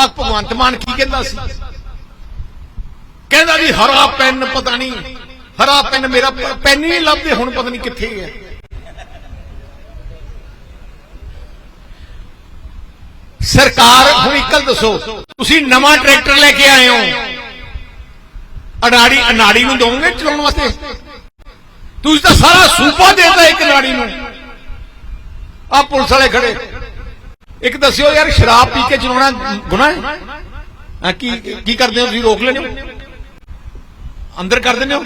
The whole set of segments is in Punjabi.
ਆ ਭਗਵੰਤ ਮਾਨ ਕੀ ਕਹਿੰਦਾ ਸੀ? ਕਹਿੰਦਾ ਜੀ, ਹਰਾ ਪੈਨ ਪਤਾ ਨਹੀਂ, ਹਰਾ ਪੈਨ ਮੇਰਾ ਪੈਨ ਹੀ ਨਹੀਂ ਲੱਭਦੇ, ਹੁਣ ਪਤਾ ਨਹੀਂ ਕਿੱਥੇ ਹੈ। ਸਰਕਾਰ, ਹੁਣ ਇੱਕ ਦੱਸੋ, ਤੁਸੀਂ ਨਵਾਂ ਟਰੈਕਟਰ ਲੈ ਕੇ ਆਏ ਹੋ। ਅਨਾੜੀ ਅਨਾੜੀ ਨੂੰ ਦੋਗੇ ਚਲਾਉਣ ਵਾਸਤੇ। ਤੁਸੀਂ ਤਾਂ ਸਾਰਾ ਸੂਪਾ ਦੇਤਾ ਇੱਕ ਅਨਾੜੀ ਨੂੰ। ਆ ਪੁਲਿਸ ਵਾਲੇ ਖੜੇ। ਇੱਕ ਦੱਸਿਓ ਯਾਰ, ਸ਼ਰਾਬ ਪੀ ਕੇ ਚਲਾਉਣਾ ਗੁਨਾਹ ਹੈ? ਆ ਕੀ ਕੀ ਕਰਦੇ ਹੋ? ਤੁਸੀਂ ਰੋਕ ਲੈਂਦੇ ਹੋ? ਅੰਦਰ ਕਰ ਦਿੰਦੇ ਹੋ?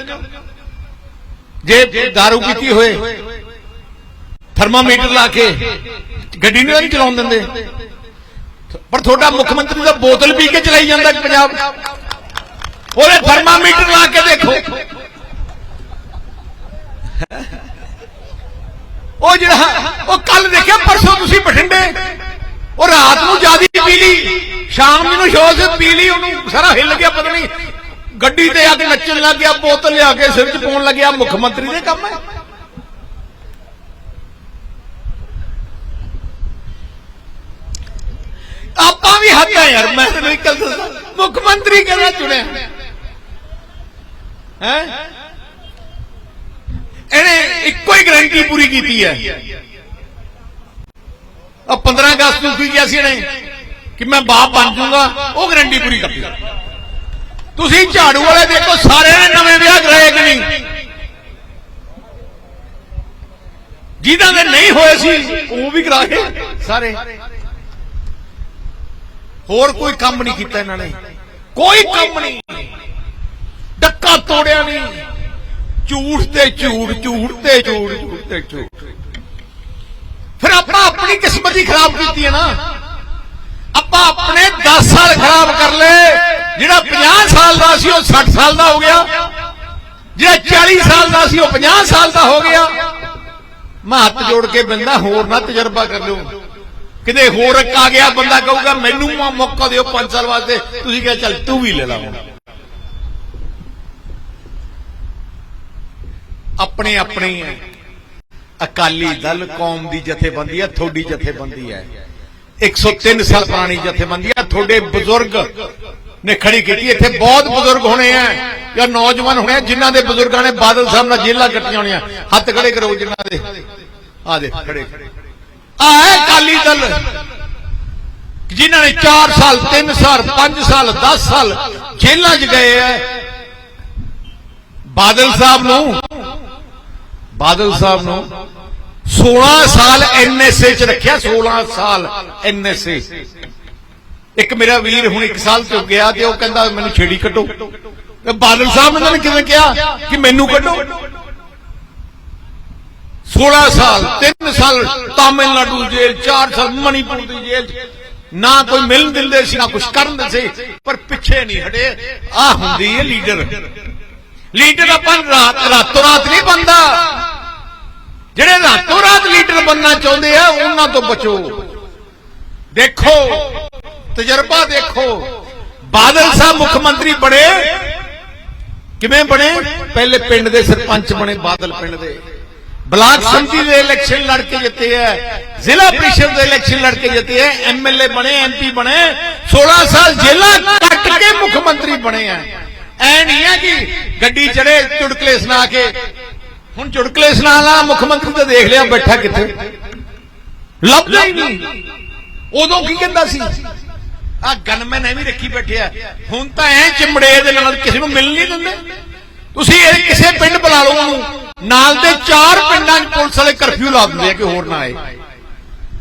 ਜੇ दारू ਪੀਤੀ ਹੋਏ, ਥਰਮਾਮੀਟਰ ਲਾ ਕੇ ਗੱਡੀ ਨੂੰ ਨਹੀਂ ਚਲਾਉਣ ਦਿੰਦੇ। ਪਰ ਤੁਹਾਡਾ ਮੁੱਖ ਮੰਤਰੀ ਦਾ ਬੋਤਲ ਪੀ ਕੇ ਚਲਾਈ ਜਾਂਦਾ ਪੰਜਾਬ। ਉਹਦੇ ਥਰਮਾਮੀਟਰ ਲਾ ਕੇ ਦੇਖੋ। ਉਹ ਜਿਹੜਾ, ਉਹ ਕੱਲ ਦੇਖਿਆ, ਪਰਸੋਂ ਤੁਸੀਂ ਬਠਿੰਡੇ ਉਹ ਰਾਤ ਨੂੰ ਜਿਆਦੀ ਪੀ ਲਈ। ਸ਼ਾਮ ਨੂੰ ਸ਼ੋਅ ਪੀ ਲਈ, ਉਹਨੂੰ ਸਾਰਾ ਹਿੱਲ ਗਿਆ, ਪਤਾ ਨਹੀਂ ਗੱਡੀ ਤੇ ਆ ਕੇ ਨੱਚਣ ਲੱਗ ਗਿਆ, ਬੋਤਲ ਲਿਆ ਕੇ ਸਿਰ 'ਚ ਪਾਉਣ ਲੱਗਿਆ, ਮੁੱਖ ਮੰਤਰੀ ਦੇ ਕੰਮ ਹੈ। ਆਪਾਂ ਵੀ ਹੱਥ ਆ ਯਾਰ, ਮੈਂ ਤੈਨੂੰ ਇੱਕ ਗੱਲ ਦੱਸਾਂ, ਮੁੱਖ ਮੰਤਰੀ ਕਿਹੜਾ ਚੁਣਿਆ? ਹੈ? ਇਹਨੇ ਇੱਕੋ ਹੀ ਗਰੰਟੀ ਪੂਰੀ ਕੀਤੀ ਹੈ। 15 ਅਗਸਤ ਨੂੰ ਕੀ ਕਿਹਾ ਸੀ ਇਹਨੇ? ਕਿ ਮੈਂ ਬਾਪ ਬਣ ਜਾਊਂਗਾ। ਉਹ ਗਰੰਟੀ ਪੂਰੀ ਕਰਤੀ। ਤੁਸੀਂ ਝਾੜੂ ਵਾਲੇ ਦੇਖੋ, ਸਾਰਿਆਂ ਨੇ ਨਵੇਂ ਵਿਆਹ ਕਰਾਏ ਕਿ ਨਹੀਂ? ਜਿਨ੍ਹਾਂ ਦੇ ਨਹੀਂ ਹੋਏ ਸੀ, ਉਹ ਵੀ ਕਰਾਏ ਸਾਰੇ। ਹੋਰ ਕੋਈ ਕੰਮ ਨਹੀਂ ਕੀਤਾ ਇਹਨਾਂ ਨੇ। ਕੋਈ ਕੰਮ ਨਹੀਂ। ਡੱਕਾ ਤੋੜਿਆ ਨਹੀਂ। ਝੂਠ ਤੇ ਝੂਠ ਝੂਠ ਤੇ ਝੂਠ ਝੂਠ ਤੇ ਝੂਠ। ਫਿਰ ਆਪਾਂ ਆਪਣੀ ਕਿਸਮਤ ਹੀ ਖਰਾਬ ਕੀਤੀ ਹੈ ਨਾ। ਆਪਾਂ ਆਪਣੇ 10 ਸਾਲ ਖਰਾਬ ਕਰ ਲਏ, ਜਿਹੜਾ 50 ਸਾਲ ਦਾ ਸੀ ਉਹ 60 ਸਾਲ ਦਾ ਹੋ ਗਿਆ। ਜਿਹੜਾ 40 ਸਾਲ ਦਾ ਸੀ ਉਹ 50 ਸਾਲ ਦਾ ਹੋ ਗਿਆ। ਮੈਂ ਹੱਥ ਜੋੜ ਕੇ ਬੰਦਾ ਹੋਰ ਨਾ ਤਜਰਬਾ ਕਰ ਲਿਓ ਕਿਤੇ ਹੋਰ ਇੱਕ ਆ ਗਿਆ, ਬੰਦਾ ਕਹੂਗਾ, ਮੈਨੂੰ ਮੌਕਾ ਦਿਓ 5 ਸਾਲ ਵਾਸਤੇ। ਤੁਸੀਂ ਕਿਹਾ, ਚੱਲ ਤੂੰ ਵੀ ਲੈ ਲਾ ਹੁਣ। ਆਪਣੇ ਆਪਣੇ ਹੈ ਅਕਾਲੀ ਦਲ ਕੌਮ ਦੀ ਜਥੇਬੰਦੀ ਹੈ, ਤੁਹਾਡੀ ਜਥੇਬੰਦੀ ਹੈ। 103 ਸਾਲ ਪੁਰਾਣੀ ਜਥੇਬੰਦੀ ਹੈ, ਤੁਹਾਡੇ ਬਜ਼ੁਰਗ ਨੇ ਖੜੀ ਕੀਤੀ, ਇੱਥੇ ਬਹੁਤ ਬਜ਼ੁਰਗ ਹੋਣੇ ਆ, ਜਾਂ ਨੌਜਵਾਨ ਹੋਣੇ ਆ, ਜਿਨ੍ਹਾਂ ਦੇ ਬਜ਼ੁਰਗਾਂ ਨੇ ਬਾਦਲ ਸਾਹਿਬ ਨਾਲ ਜੇਲਾਂ ਕੱਟੀਆਂ ਹੋਣੀਆਂ, ਹੱਥ ਖੜੇ ਕਰੋ ਜਿਨ੍ਹਾਂ ਦੇ। ਆ ਦੇ ਖੜੇ। ਆ ਹੈ ਅਕਾਲੀ ਦਲ, ਜਿਨ੍ਹਾਂ ਨੇ 4 ਸਾਲ 3 ਸਾਲ 5 ਸਾਲ 10 ਸਾਲ ਜੇਲਾਂ 'ਚ ਗਏ ਆ। ਬਾਦਲ ਸਾਹਿਬ ਨੂੰ ਬਾਦਲ ਸਾਹਿਬ ਨੂੰ 16 ਸਾਲ ਐਨਐਸਏ 'ਚ ਰੱਖਿਆ 16 ਸਾਲ ਐਨਐਸਏ ਇੱਕ ਮੇਰਾ ਵੀਰ ਹੁਣ 1 ਸਾਲ ਤੋਂ ਗਿਆ ਤੇ ਉਹ ਕਹਿੰਦਾ, ਮੈਨੂੰ ਛੇੜੀ ਕੱਢੋ। ਤੇ ਬਾਦਲ ਸਾਹਿਬ ਨੇ ਕਿਵੇਂ ਕਿਹਾ ਕਿ ਮੈਨੂੰ ਕੱਢੋ? 16 ਸਾਲ 3 ਸਾਲ ਤਾਮਿਲਨਾਡੂ ਜੇਲ੍ਹ 4 ਸਾਲ ਮਣੀਪੁਰ ਦੀ ਜੇਲ੍ਹ ਨਾ ਕੋਈ ਮਿਲਣ ਦਿੰਦੇ ਸੀ, ਨਾ ਕੁਝ ਕਰਨ ਦਿੰਦੇ ਸੀ, ਪਰ ਪਿੱਛੇ ਨਹੀਂ ਹਟੇ। ਆ ਹੁੰਦੀ ਹੈ ਲੀਡਰ। ਲੀਡਰ ਆਪਾਂ ਰਾਤ ਰਾਤੋਂ ਰਾਤ ਨਹੀਂ ਬੰਦਾ ਜਿਹੜੇ ਰਾਤੋਂ ਰਾਤ ਲੀਡਰ ਬੰਨਣਾ ਚਾਹੁੰਦੇ ਆ, ਉਹਨਾਂ ਤੋਂ ਬਚੋ। ਦੇਖੋ, ਤਜਰਬਾ ਦੇਖੋ। ਬਾਦਲ ਸਾਹਿਬ ਮੁੱਖ ਮੰਤਰੀ ਬਣੇ। ਕਿਵੇਂ ਬਣੇ? ਪਹਿਲੇ ਪਿੰਡ ਦੇ ਸਰਪੰਚ ਬਣੇ, ਬਾਦਲ ਪਿੰਡ ਦੇ। ਬਲਾਕ ਸੰਮਤੀ ਦੇ ਇਲੈਕਸ਼ਨ ਲੜ ਕੇ ਜਿੱਤੇ ਹੈ ਜ਼ਿਲ੍ਹਾ ਪ੍ਰੀਸ਼ਦ ਦੇ ਇਲੈਕਸ਼ਨ ਲੜ ਕੇ ਜਿੱਤੇ ਹੈ ਐਮਐਲਏ ਬਣੇ ਐਮਪੀ ਬਣੇ। 16 ਸਾਲ ਜੇਲ੍ਹਾਂ ਕੱਟ ਕੇ ਮੁੱਖ ਮੰਤਰੀ ਬਣੇ ਆ। ਐ ਨਹੀਂ ਹੈ ਕਿ ਗੱਡੀ ਚੜੇ ਚੁਟਕਲੇ ਸੁਣਾ ਕੇ ਹੁਣ ਚੁਟਕਲੇ ਸੁਣਾਣਾ ਮੁੱਖ ਮੰਤਰੀ ਤਾਂ ਦੇਖ ਲਿਆ, ਬੈਠਾ ਕਿੱਥੇ? ਲੱਭਦਾ ਹੀ ਨਹੀਂ। ਉਦੋਂ ਕੀ ਕਹਿੰਦਾ ਸੀ? ਆ ਗਨਮੈਨ ਐਵੇਂ ਰੱਖੀ ਬੈਠਿਆ ਹੁਣ ਤਾਂ ਐ ਚਿਮੜੇ ਦੇ ਨਾਲ ਕਿਸੇ ਨੂੰ ਮਿਲ ਨਹੀਂ ਦਿੰਦੇ। ਤੁਸੀਂ ਇਹ ਕਿਸੇ ਪਿੰਡ ਬੁਲਾ ਲਓ ਉਹਨੂੰ। ਨਾਲ ਦੇ ਚਾਰ ਪਿੰਡਾਂ 'ਚ ਪੁਲਿਸ ਵਾਲੇ ਕਰਫਿਊ ਲਾ ਦਿੰਦੇ ਆ ਕਿ ਹੋਰ ਨਾ ਆਏ।